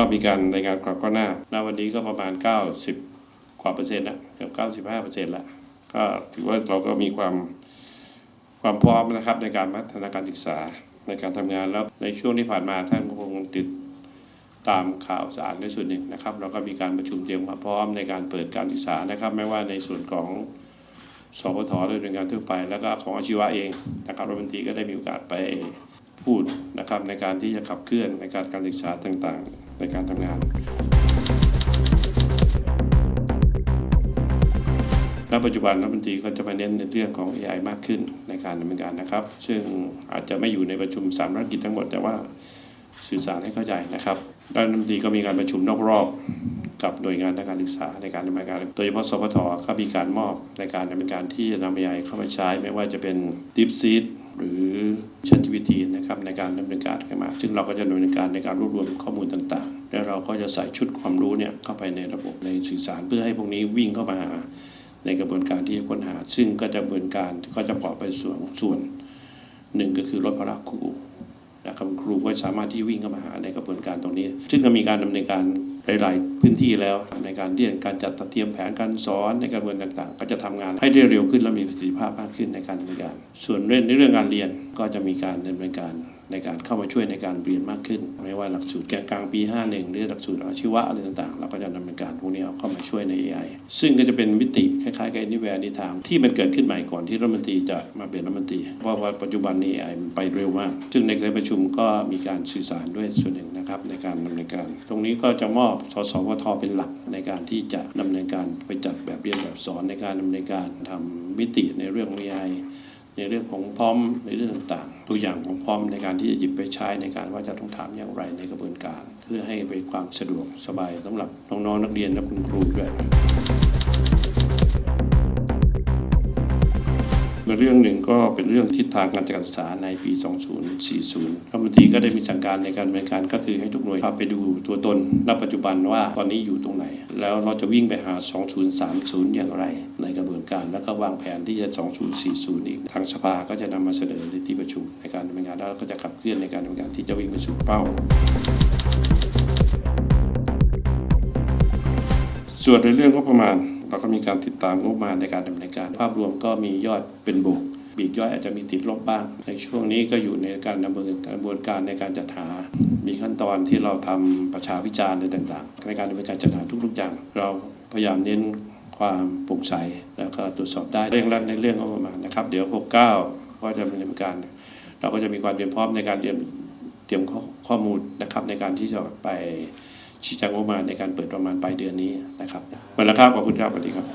ก็มีการรายงานความก้าวหน้าณวันนี้ก็ประมาณ 90 กว่าเปอร์เซ็นต์นะเกือบ95เปอร์เซ็นต์ละก็ถือว่าเราก็มีความความพร้อมนะครับในการพัฒนาการศึกษาในการทำงานแล้วในช่วงที่ผ่านมาท่านคงติดตามข่าวสารในส่วนหนึ่งนะครับ เราก็มีการประชุมเตรียมความพร้อมในการเปิดการศึกษานะครับ ไม่ว่าในส่วนของสพทโดยหน่วยงานทั่วไป แล้วก็ของอาชีวะเองนะครับรัฐมนตรีก็ได้มีโอกาสไป พูดนะครับในการที่จะขับเคลื่อนในการการศึกษาต่างๆ ในการทำงานณปัจจุบันรัฐมนตรีก็จะมาเน้นในเรื่องของ AI มากขึ้นในการดำเนินการนะครับ ซึ่งอาจจะไม่อยู่ในประชุมสามธุรกิจทั้งหมด แต่ว่าสื่อสารให้เข้าใจนะครับด้านรัฐมนตรีก็มีการประชุมนอกรอบกับหน่วยงานทางการศึกษาในการดำเนินการ โดยเฉพาะสพทก็มีการมอบในการดำเนินการที่จะนำ AI เข้ามาใช้ ไม่ว่าจะเป็น DeepSeek หรือ ChatGPT นะครับในการดำเนินการขึ้นมา ซึ่งเราก็จะดำเนินการในการรวบรวมข้อมูลต่างๆ แล้วเราก็จะใส่ชุดความรู้เนี่ยเข้าไปในระบบในสื่อสารเพื่อให้พวกนี้วิ่งเข้ามาหาในกระบวนการที่จะค้นหา ซึ่งก็จะดำเนินการก็จะประกอบไปส่วนส่วนหนึ่งก็คือลดภาระครู นะครับครูก็สามารถที่วิ่งเข้ามาหาในกระบวนการตรงนี้ ซึ่งก็มีการดำเนินการหลาย ๆ พื้นที่แล้วในการเรียนการจัดเตรียมแผนการสอนในกระบวนการต่าง ๆ ก็จะทำงานให้ได้เร็วขึ้นและมีประสิทธิภาพมากขึ้นในการดำเนินการ ส่วนเรื่องในเรื่องการเรียนก็จะมีการดำเนินการในการเข้ามาช่วยในการเรียนมากขึ้น ไม่ว่าหลักสูตรแกกลางปี 51 หรือหลักสูตรอาชีวะอะไรต่างๆ จะดำเนินการพวกนี้เอาเข้ามาช่วยใน AI ซึ่งก็จะเป็นมิติคล้ายๆกับ Anywhere Anytime ที่มันเกิดขึ้นใหม่ก่อนที่รัฐมนตรีจะมาเป็นรัฐมนตรีเพราะว่าปัจจุบันนี้ AI มันไปเร็วมาก ซึ่งในการประชุมก็มีการสื่อสารด้วยส่วนหนึ่งนะครับในการดำเนินการ ตรงนี้ก็จะมอบสสวทเป็นหลักในการที่จะดำเนินการไปจัดแบบเรียนแบบสอนในการดำเนินการทำมิติในเรื่อง AI ในเรื่องของพร้อมในเรื่องต่างๆ ตัวอย่างของพร้อมในการที่จะหยิบไปใช้ในการว่าจะต้องถามอย่างไรในกระบวนการ เพื่อให้เป็นความสะดวกสบายสำหรับน้องๆนักเรียนและคุณครูด้วย เรื่องหนึ่งก็เป็นเรื่องทิศทางการจัดการศึกษาในปี 2040 รัฐมนตรีก็ได้มีสั่งการในการดำเนินการก็คือให้ทุกหน่วยพาไปดูตัวตนณปัจจุบันว่าตอนนี้อยู่ตรงไหน แล้วเราจะวิ่งไปหา 2030 อย่างไร ในกระบวนการแล้วก็วางแผนที่จะ 2040 อีก ทางสภาก็จะนำมาเสนอในที่ประชุมในการดำเนินงานแล้วก็จะขับเคลื่อนในการดำเนินการที่จะวิ่งไปสู่เป้าส่วนในเรื่องงบประมาณ เราก็มีการติดตามงบมาในการดำเนินการ ภาพรวมก็มียอดเป็นบวกปีกย่อยอาจจะมีติดลบบ้าง ในช่วงนี้ก็อยู่ในการดำเนินกระบวนการในการจัดหา มีขั้นตอนที่เราทำประชาวิจารณ์ในต่างๆ ในการดำเนินการจัดหาทุกๆอย่าง เราพยายามเน้นความโปร่งใสแล้วก็ตรวจสอบได้เร่งรัดในเรื่องงบประมาณนะครับ เดี๋ยว 69 ก็จะดำเนินการ เราก็จะมีความเตรียมพร้อมในการเตรียมเตรียมข้อมูลนะครับในการที่จะไป ชี้แจงงบประมาณในการเปิดประมาณปลายเดือนนี้นะครับหมดแล้วครับขอบคุณครับสวัสดีครับ